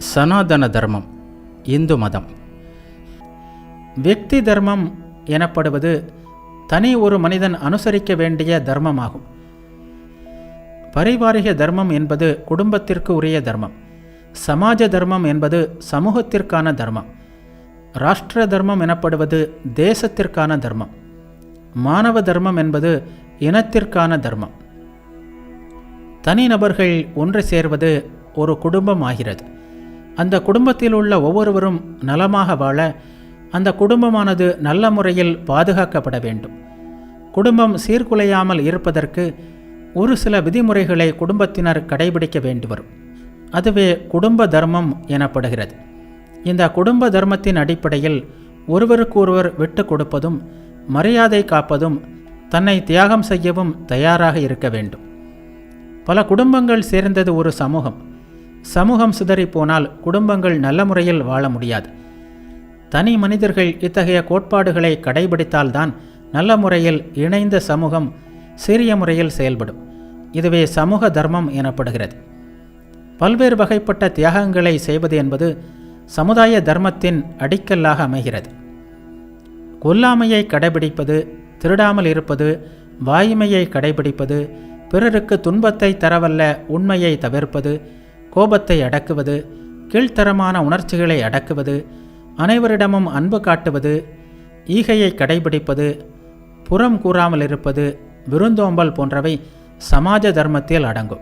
சனாதன தர்மம் இந்து மதம். வெக்தி தர்மம் எனப்படுவது தனி ஒரு மனிதன் அனுசரிக்க வேண்டிய தர்மமாகும். பரிவாரிக தர்மம் என்பது குடும்பத்திற்கு உரிய தர்மம். சமாஜ தர்மம் என்பது சமூகத்திற்கான தர்மம். ராஷ்டிர தர்மம் எனப்படுவது தேசத்திற்கான தர்மம். மாணவ தர்மம் என்பது இனத்திற்கான தர்மம். தனிநபர்கள் ஒன்று சேர்வது ஒரு குடும்பம் ஆகிறது அந்த குடும்பத்தில் உள்ள ஒவ்வொருவரும் நலமாக வாழ அந்த குடும்பமானது நல்ல முறையில் பாதுகாக்கப்பட வேண்டும். குடும்பம் சீர்குலையாமல் இருப்பதற்கு ஒரு சில விதிமுறைகளை குடும்பத்தினர் கடைபிடிக்க வேண்டி வரும் அதுவே குடும்ப தர்மம் எனப்படுகிறது. இந்த குடும்ப தர்மத்தின் அடிப்படையில் ஒருவருக்கொருவர் விட்டு கொடுப்பதும் மரியாதை காப்பதும் தன்னை தியாகம் செய்யவும் தயாராக இருக்க வேண்டும். பல குடும்பங்கள் சேர்ந்தது ஒரு சமூகம். சமூகம் சிதறிப்போனால் குடும்பங்கள் நல்ல முறையில் வாழ முடியாது. தனி மனிதர்கள் இத்தகைய கோட்பாடுகளை கடைபிடித்தால்தான் நல்ல முறையில் இணைந்த சமூகம் சிறிய முறையில் செயல்படும். இதுவே சமூக தர்மம் எனப்படுகிறது. பல்வேறு வகைப்பட்ட தியாகங்களை செய்வது என்பது சமுதாய தர்மத்தின் அடிக்கல்லாக அமைகிறது. கொல்லாமையை கடைபிடிப்பது திருடாமல் இருப்பது வாய்மையை கடைபிடிப்பது பிறருக்கு துன்பத்தை தரவல்ல உண்மையை தவிர்ப்பது கோபத்தை அடக்குவது கீழ்த்தரமான உணர்ச்சிகளை அடக்குவது அனைவரிடமும் அன்பு காட்டுவது ஈகையை கடைபிடிப்பது புறம் கூறாமல் இருப்பது விருந்தோம்பல் போன்றவை சமாஜ தர்மத்தில் அடங்கும்.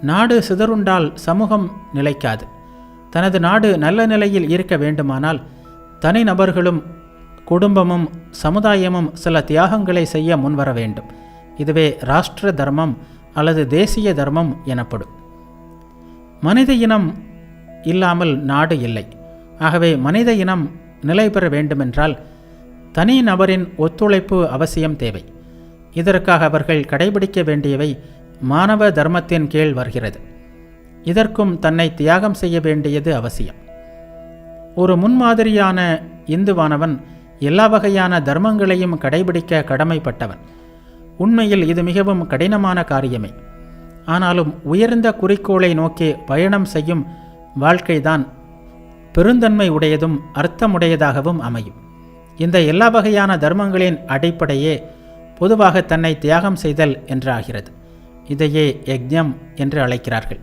நாடு சிதறுண்டால் சமூகம் நிலைக்காது. தனது நாடு நல்ல நிலையில் இருக்க வேண்டுமானால் தனிநபர்களும் குடும்பமும் சமுதாயமும் சில தியாகங்களை செய்ய முன்வர வேண்டும். இதுவே ராஷ்டிர தர்மம் அல்லது தேசிய தர்மம் எனப்படும். மனித இனம் இல்லாமல் நாடு இல்லை. ஆகவே மனித இனம் நிலை பெற வேண்டுமென்றால் தனி நபரின் ஒத்துழைப்பு அவசியம் தேவை. இதற்காக அவர்கள் கடைபிடிக்க வேண்டியவை மானவ தர்மத்தின் கீழ் வருகிறது. இதற்கும் தன்னை தியாகம் செய்ய வேண்டியது அவசியம். ஒரு முன்மாதிரியான இந்துவானவன் எல்லா வகையான தர்மங்களையும் கடைபிடிக்க கடமைப்பட்டவன். உண்மையில் இது மிகவும் கடினமான காரியமே. ஆனாலும் உயர்ந்த குறிக்கோளை நோக்கி பயணம் செய்யும் வாழ்க்கைதான் பெருந்தன்மை உடையதும் அர்த்தமுடையதாகவும் அமையும். இந்த எல்லா வகையான தர்மங்களின் அடிப்படையே பொதுவாக தன்னை தியாகம் செய்தல் என்றாகிறது. இதையே யக்ஞம் என்று அழைக்கிறார்கள்.